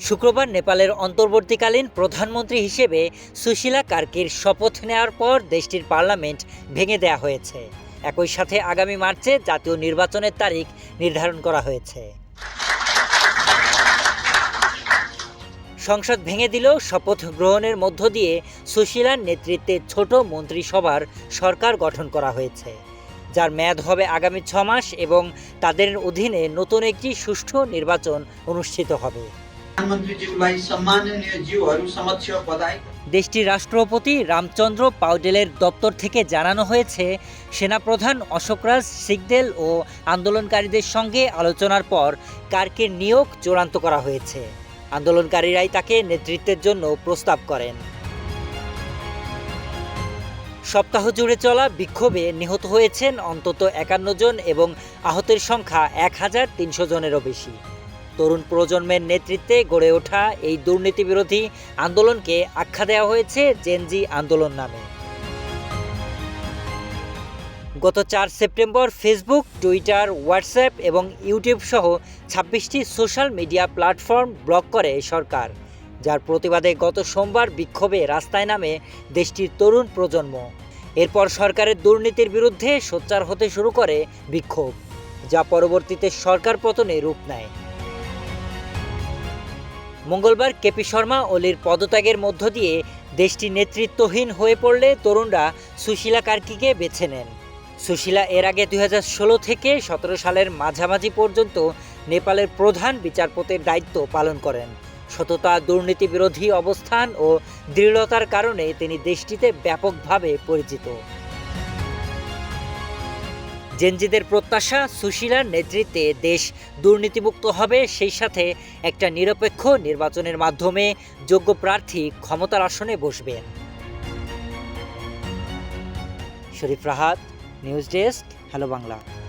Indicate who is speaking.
Speaker 1: শুক্রবার নেপালের অন্তর্বর্তীকালীন প্রধানমন্ত্রী হিসেবে সুশীলা কার্কির শপথ নেওয়ার পর দেশটির পার্লামেন্ট ভেঙে দেয়া হয়েছে। একই সাথে আগামী মার্চে জাতীয় নির্বাচনের তারিখ নির্ধারণ করা হয়েছে। সংসদ ভেঙে দিলেও শপথ গ্রহণের মধ্য দিয়ে সুশীলার নেতৃত্বে ছোট মন্ত্রিসভার সরকার গঠন করা হয়েছে। যার মেয়াদ হবে আগামী ছ মাস এবং তাদের অধীনে নতুন একটি সুষ্ঠু নির্বাচন অনুষ্ঠিত হবে। দেশটির রাষ্ট্রপতি রামচন্দ্র পাউডেলের দপ্তর থেকে জানানো হয়েছে সেনাপ্রধান অশোকরাজ সিগদেল ও আন্দোলনকারীদের সঙ্গে আলোচনার পর কার্কের নিয়োগ চূড়ান্ত করা হয়েছে। আন্দোলনকারীরাই তাকে নেতৃত্বের জন্য প্রস্তাব করেন। সপ্তাহ জুড়ে চলা বিক্ষোভে নিহত হয়েছেন অন্তত একান্ন জন এবং আহতের সংখ্যা এক হাজার তিনশো জনেরও বেশি। তরুণ প্রজন্মের নেতৃত্বে গড়ে ওঠা এই দুর্নীতি বিরোধী আন্দোলনকে আখ্যা দেওয়া হয়েছে জেনজি আন্দোলন নামে। গত চার সেপ্টেম্বর ফেসবুক, টুইটার, হোয়াটসঅ্যাপ এবং ইউটিউব সহ ছাব্বিশটি সোশ্যাল মিডিয়া প্ল্যাটফর্ম ব্লক করে সরকার। যার প্রতিবাদে গত সোমবার বিক্ষোভে রাস্তায় নামে দেশটির তরুণ প্রজন্ম। এরপর সরকারের দুর্নীতির বিরুদ্ধে সোচ্চার হতে শুরু করে বিক্ষোভ, যা পরবর্তীতে সরকার পতনে রূপ নেয়। মঙ্গলবার কেপি শর্মা ওলির পদত্যাগের মধ্য দিয়ে দেশটি নেতৃত্বহীন হয়ে পড়লে তরুণরা সুশীলা কার্কিকে বেছে নেন। সুশীলা এর আগে দু হাজার ষোলো থেকে সতেরো সালের মাঝামাঝি পর্যন্ত নেপালের প্রধান বিচারপতির দায়িত্ব পালন করেন। সততা, দুর্নীতি বিরোধী অবস্থান ও দৃঢ়তার কারণে তিনি দেশটিতে ব্যাপকভাবে পরিচিত। জেনজিদের প্রত্যাশা, সুশীলার নেতৃত্বে দেশ দুর্নীতিমুক্ত হবে, সেই সাথে একটা নিরপেক্ষ নির্বাচনের মাধ্যমে যোগ্য প্রার্থী ক্ষমতার আসনে বসবেন। Sharif Rahat, news desk, hello Bangla.